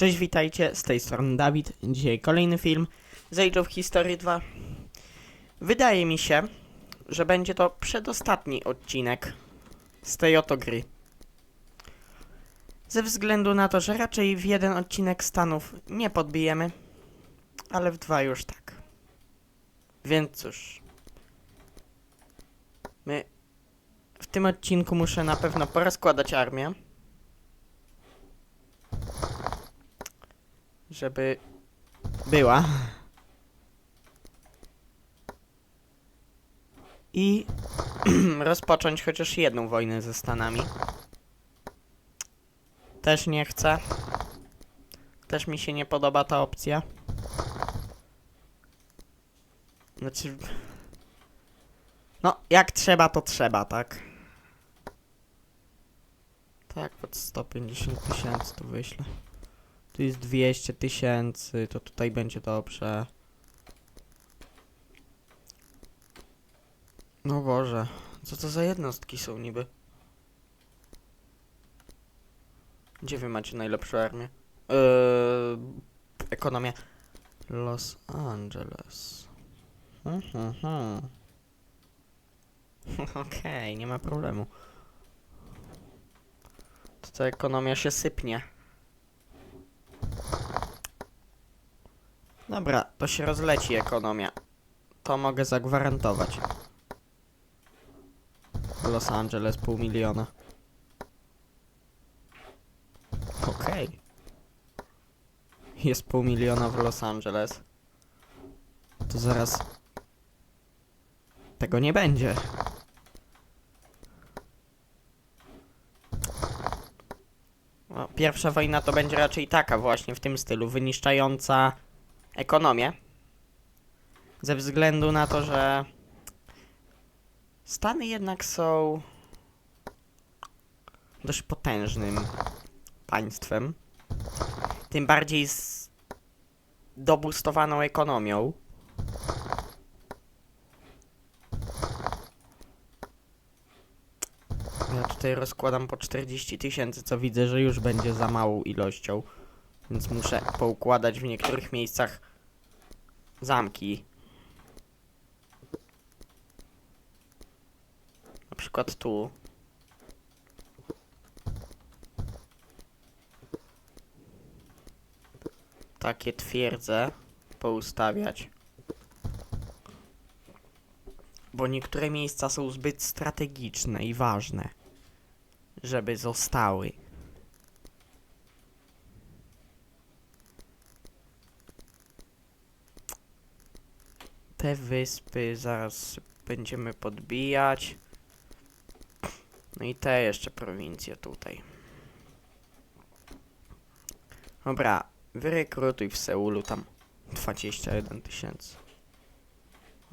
Cześć, witajcie, z tej strony Dawid. Dzisiaj kolejny film z Age of History 2. Wydaje mi się, że będzie to przedostatni odcinek z tej oto gry. Ze względu na to, że raczej w jeden odcinek Stanów nie podbijemy, ale w dwa już tak. Więc cóż. My w tym odcinku muszę na pewno porozkładać armię. Żeby była. I rozpocząć chociaż jedną wojnę ze Stanami. Też nie chcę. Też mi się nie podoba ta opcja. Znaczy. No, jak trzeba, to trzeba, tak? Tak, pod 150 tysięcy to wyślę. Tu jest 200 tysięcy, to tutaj będzie dobrze. No Boże, co to za jednostki są niby? Gdzie wy macie najlepszą armię? Eee, ekonomię. Los Angeles. Mhm, mhm. Okej, nie ma problemu. To ta ekonomia się sypnie. Dobra, to się rozleci ekonomia. To mogę zagwarantować. Los Angeles pół miliona. Okej. Jest pół miliona w Los Angeles. To zaraz... Tego nie będzie. No, pierwsza wojna to będzie raczej taka właśnie w tym stylu, wyniszczająca ekonomię. Ze względu na to, że Stany jednak są dość potężnym państwem. Tym bardziej z dobustowaną ekonomią. Ja tutaj rozkładam po 40 tysięcy, co widzę, że już będzie za małą ilością. Więc muszę poukładać w niektórych miejscach zamki. Na przykład tu. Takie twierdze poustawiać. Bo niektóre miejsca są zbyt strategiczne i ważne, żeby zostały. Te wyspy zaraz będziemy podbijać. No i te jeszcze prowincje tutaj. Dobra, wyrekrutuj w Seulu tam 21 tysięcy.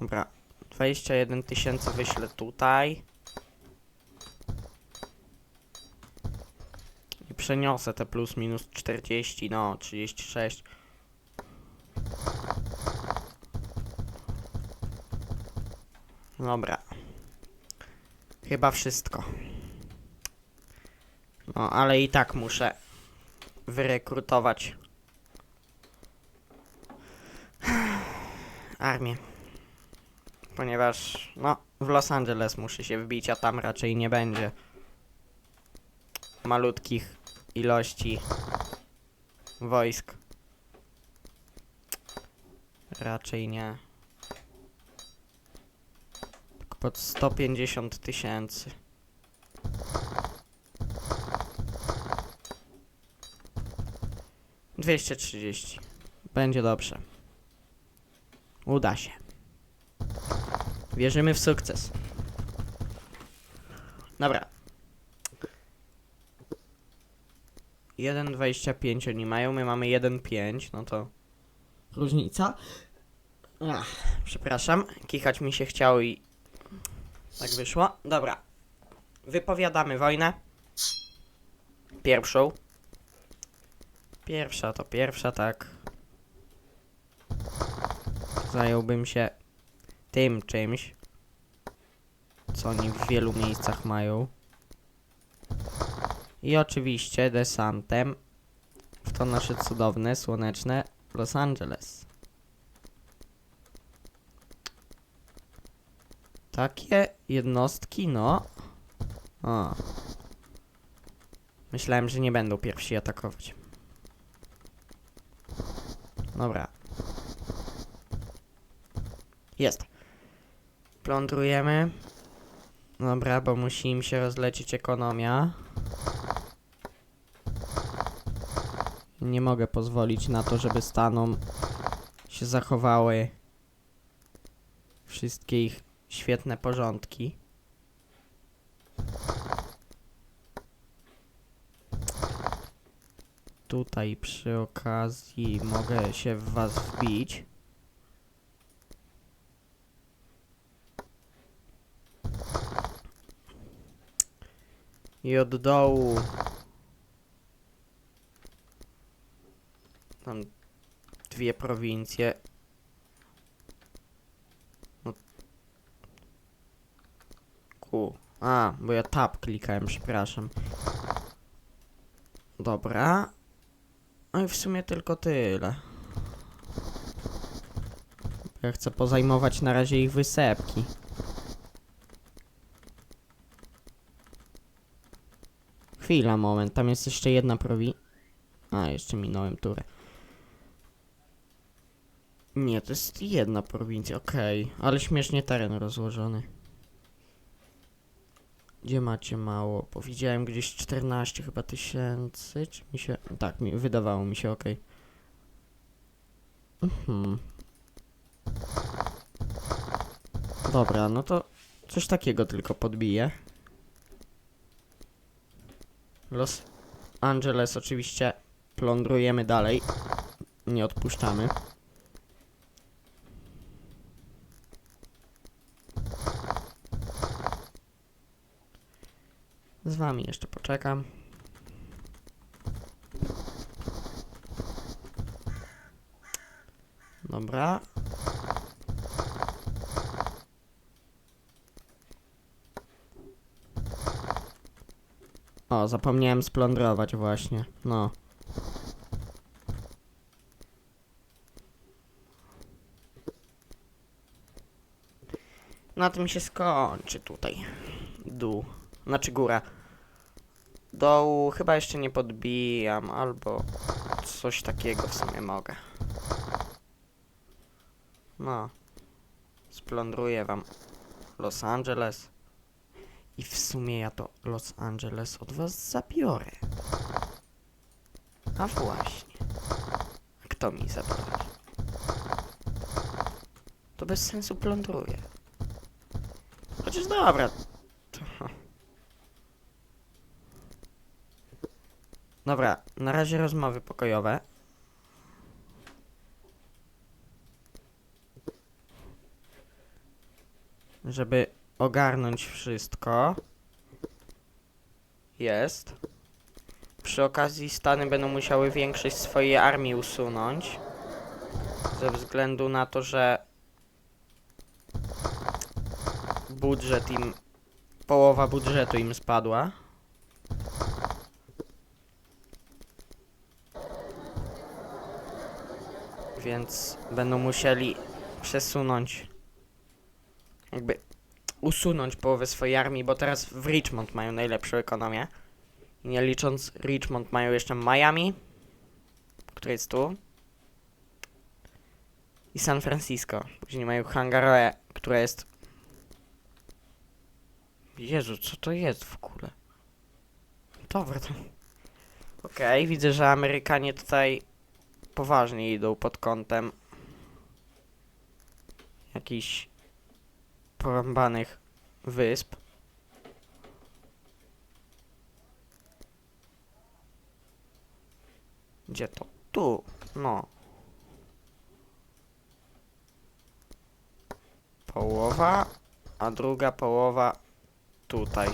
Dobra, 21 tysięcy wyślę tutaj. I przeniosę te plus minus 40, no 36. Dobra. Chyba wszystko. No, ale i tak muszę wyrekrutować armię. Ponieważ, no, w Los Angeles muszę się wbić, a tam raczej nie będzie malutkich ilości wojsk. Raczej nie. Pod 150 tysięcy. Dwieście trzydzieści. Będzie dobrze. Uda się. Wierzymy w sukces. Dobra. 1,25 oni mają, my mamy 1,5, no to różnica. Ach, przepraszam, kichać mi się chciało i tak wyszło. Dobra. Wypowiadamy wojnę. Pierwszą. Pierwsza to pierwsza, tak. Zająłbym się tym czymś, co oni w wielu miejscach mają. I oczywiście desantem w to nasze cudowne, słoneczne Los Angeles. Takie jednostki, no. O. Myślałem, że nie będą pierwsi atakować. Dobra. Jest. Plądrujemy. Dobra, bo musi im się rozlecieć ekonomia. Nie mogę pozwolić na to, żeby Stanom się zachowały wszystkie ich świetne porządki. Tutaj przy okazji mogę się w was wbić. I od dołu Tam dwie prowincje. No. Ku. Bo ja tab klikałem, przepraszam. Dobra. No i w sumie tylko tyle. Ja chcę pozajmować na razie ich wysepki. Chwila, moment, tam jest jeszcze jedna prowi... A, jeszcze minąłem turę. Nie, to jest jedna prowincja, okej. Ale śmiesznie teren rozłożony. Gdzie macie mało? Bo widziałem gdzieś 14 chyba tysięcy, czy mi się... Tak, mi, wydawało mi się, okej. Mhm. Dobra, no to coś takiego tylko podbiję. Los Angeles oczywiście plądrujemy dalej. Nie odpuszczamy. Z wami jeszcze poczekam. Dobra. O, zapomniałem splądrować właśnie. No. Na tym się skończy tutaj. Dół. Znaczy góra. Dołu chyba jeszcze nie podbijam, albo coś takiego w sumie mogę. No. Splądruję wam Los Angeles. I w sumie ja to Los Angeles od was zabiorę. A właśnie. Kto mi zabroni? To bez sensu plądruję. Chociaż dobra. To... Dobra, na razie rozmowy pokojowe. Żeby ogarnąć wszystko. Jest. Przy okazji Stany będą musiały większość swojej armii usunąć. Ze względu na to, że budżet im. Połowa budżetu im spadła. Więc będą musieli przesunąć. Jakby usunąć połowę swojej armii, bo teraz w Richmond mają najlepszą ekonomię. I nie licząc Richmond mają jeszcze Miami, które jest tu. I San Francisco. Później mają Hangaroe, która jest... Jezu, co to jest w ogóle? Dobra, to... Okej, widzę, że Amerykanie tutaj poważnie idą pod kątem jakichś porąbanych wysp. Gdzie to? Tu, no. Połowa, a druga połowa tutaj.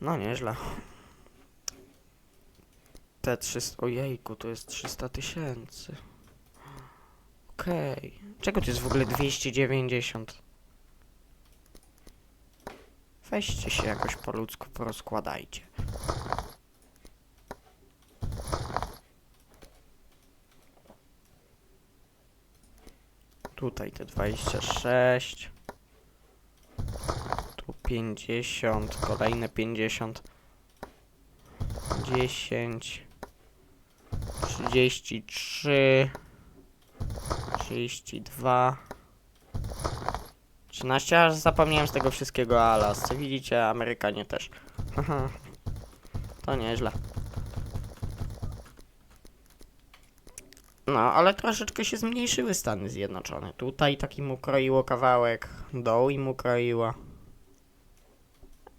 No nieźle te 300... Ojejku, to jest 300 tysięcy. Okej. Okay. Czego to jest w ogóle 290? Weźcie się jakoś po ludzku, porozkładajcie. Tutaj te 26. Tu 50, kolejne 50. 10. 33. 32. 13, aż zapomniałem z tego wszystkiego Alasce. Widzicie, Amerykanie też. To nieźle. No, ale troszeczkę się zmniejszyły Stany Zjednoczone. Tutaj taki mu kroiło kawałek, doł im ukroiło.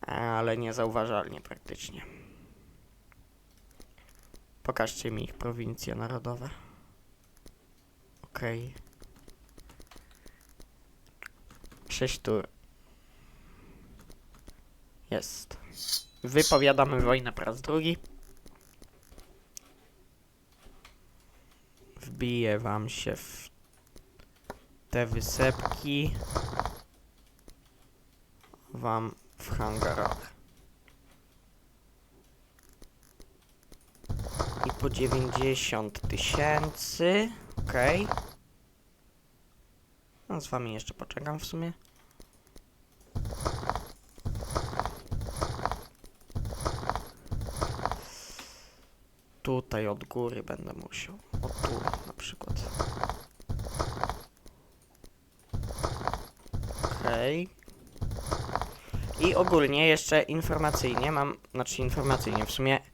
Ale niezauważalnie praktycznie. Pokażcie mi ich prowincje narodowe. Okej. Sześć tur. Jest. Wypowiadamy wojnę po raz drugi. Wbije wam się w te wysepki. Wam w hangarach. Po 90 tysięcy. Okej. No z wami jeszcze poczekam w sumie. Tutaj od góry będę musiał. O tu na przykład. Okej. I ogólnie jeszcze informacyjnie mam, znaczy informacyjnie w sumie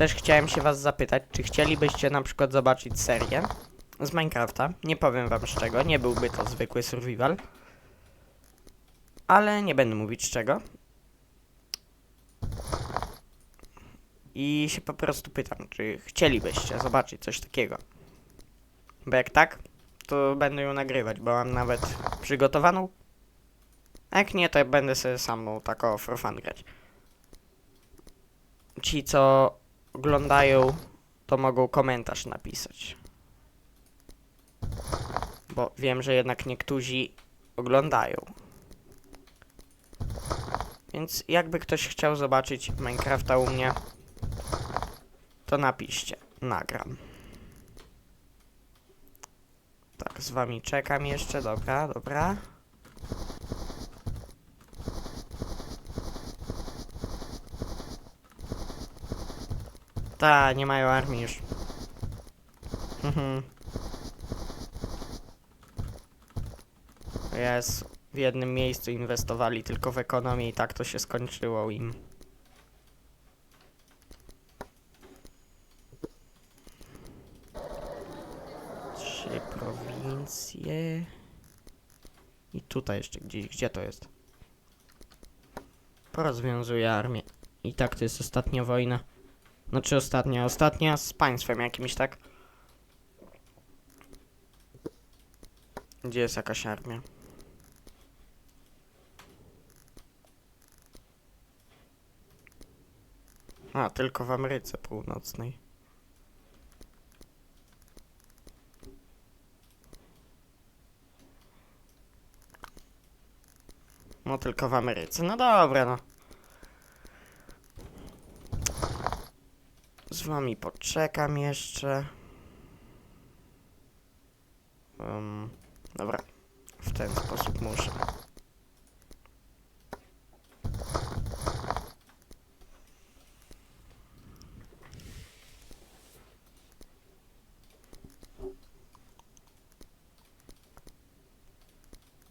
też chciałem się was zapytać, czy chcielibyście na przykład zobaczyć serię z Minecrafta. Nie powiem wam z czego, nie byłby to zwykły survival. Ale nie będę mówić z czego. I się po prostu pytam, czy chcielibyście zobaczyć coś takiego. Bo jak tak, to będę ją nagrywać, bo mam nawet przygotowaną. A jak nie, to będę sobie samą taką for grać. Ci, co oglądają, to mogą komentarz napisać. Bo wiem, że jednak niektórzy oglądają. Więc jakby ktoś chciał zobaczyć Minecrafta u mnie, to napiszcie. Nagram. Tak, z wami czekam jeszcze. Dobra, dobra. Ta, nie mają armii już. Mhm. Jest. W jednym miejscu inwestowali tylko w ekonomię i tak to się skończyło im. Trzy prowincje. I tutaj jeszcze gdzieś. Gdzie to jest? Porozwiązuję armię. I tak to jest ostatnia wojna. Znaczy ostatnia, ostatnia z państwem jakimś, tak? Gdzie jest jakaś armia? A, tylko w Ameryce Północnej. No tylko w Ameryce. No dobra, no. Z wami poczekam jeszcze. Um, dobra. W ten sposób muszę.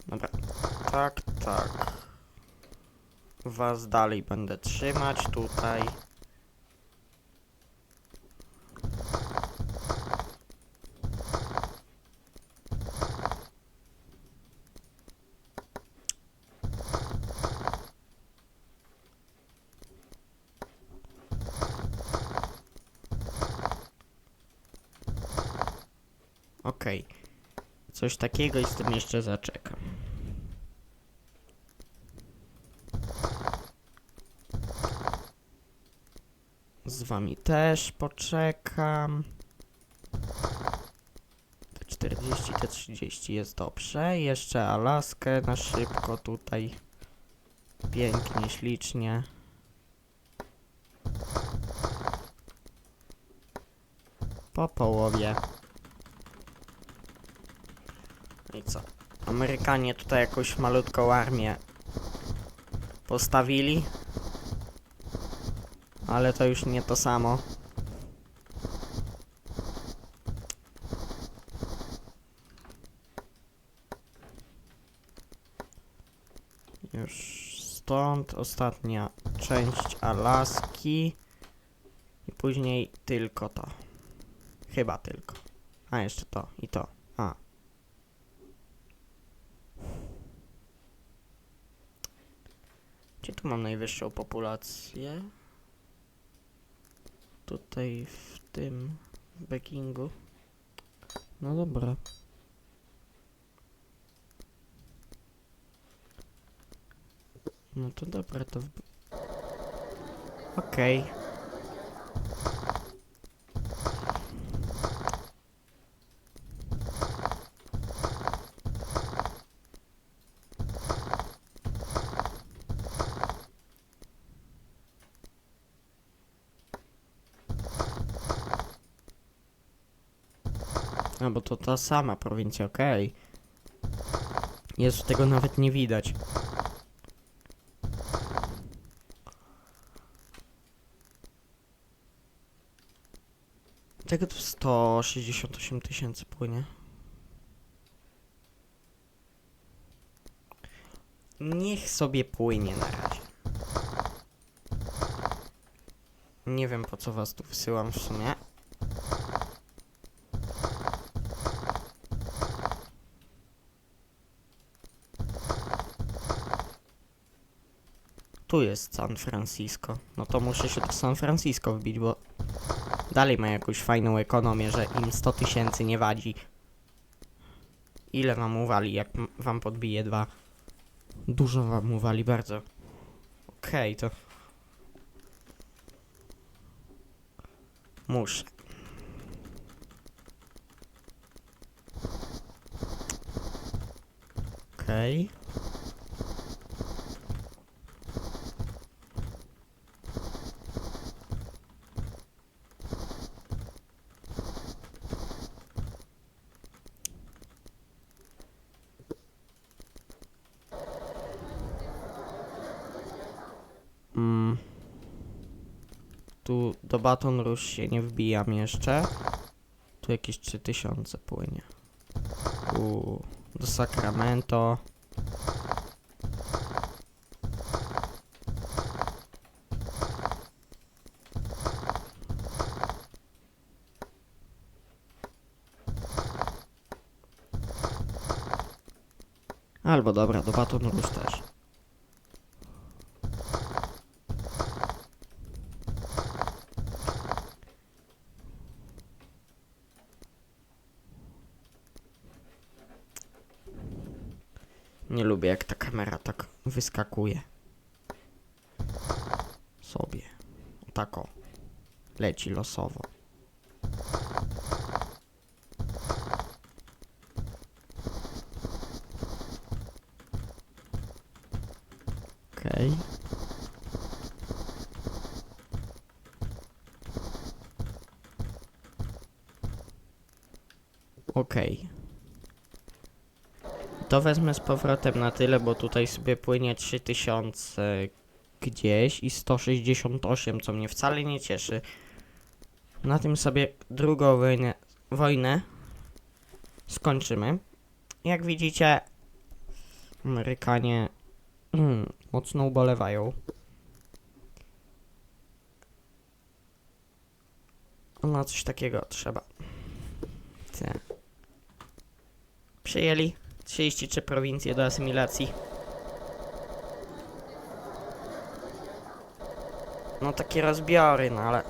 Dobra. Tak, tak. Was dalej będę trzymać tutaj. Okej. Coś takiego i z tym jeszcze zaczekam. Z wami też poczekam. Te 40, te 30 jest dobrze. Jeszcze Alaskę na szybko tutaj. Pięknie, ślicznie. Po połowie. I co? Amerykanie tutaj jakąś malutką armię postawili. Ale to już nie to samo. Już stąd ostatnia część Alaski. I później tylko to. Chyba tylko. A jeszcze to i to. A. Gdzie tu mam najwyższą populację? Tutaj w tym w Pekingu. No dobra. No to dobra, to... Okej. A, bo to ta sama prowincja, okej. Jest tego nawet nie widać. Czego tu 168 tysięcy płynie? Niech sobie płynie na razie. Nie wiem po co was tu wysyłam w sumie. Tu jest San Francisco. No to muszę się do San Francisco wbić, bo dalej ma jakąś fajną ekonomię, że im 100 tysięcy nie wadzi. Ile wam uwali, jak wam podbije dwa? Dużo wam uwali, bardzo. Okej, to... Muszę. Okej. Mm. Tu do Baton Rouge się nie wbijam jeszcze. Tu jakieś 3000 płynie. U, do Sacramento. Albo dobra, do Baton Rouge też. Nie lubię jak ta kamera tak wyskakuje. Sobie. Tako. Leci losowo. Okej. Okej. To wezmę z powrotem na tyle, bo tutaj sobie płynie 3000 gdzieś i 168, co mnie wcale nie cieszy. Na tym sobie drugą wojnę, wojnę skończymy. Jak widzicie, Amerykanie mm, mocno ubolewają. Na coś takiego trzeba. Te. Przyjęli 33 prowincje do asymilacji. No takie rozbiory, no ale...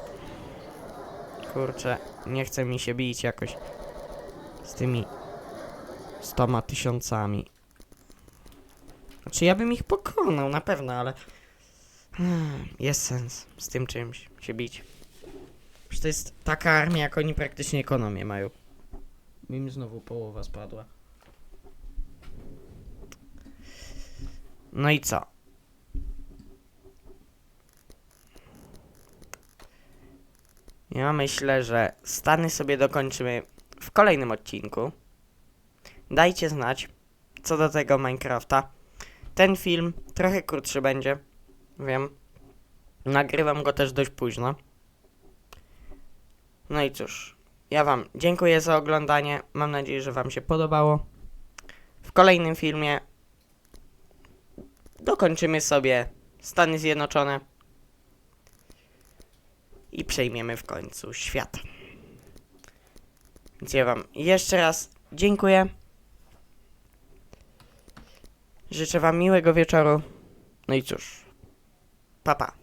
Kurczę, nie chce mi się bić jakoś z tymi stoma tysiącami. Znaczy ja bym ich pokonał na pewno, ale... Jest sens z tym czymś się bić. Przecież to jest taka armia, jak oni praktycznie ekonomię mają. Im znowu połowa spadła. No i co? Ja myślę, że Stany sobie dokończymy w kolejnym odcinku. Dajcie znać, co do tego Minecrafta. Ten film trochę krótszy będzie, wiem. Nagrywam go też dość późno. No i cóż, ja Wam dziękuję za oglądanie. Mam nadzieję, że Wam się podobało. W kolejnym filmie dokończymy sobie Stany Zjednoczone i przejmiemy w końcu świat. Więc ja Wam jeszcze raz dziękuję. Życzę Wam miłego wieczoru. No i cóż, papa. Pa.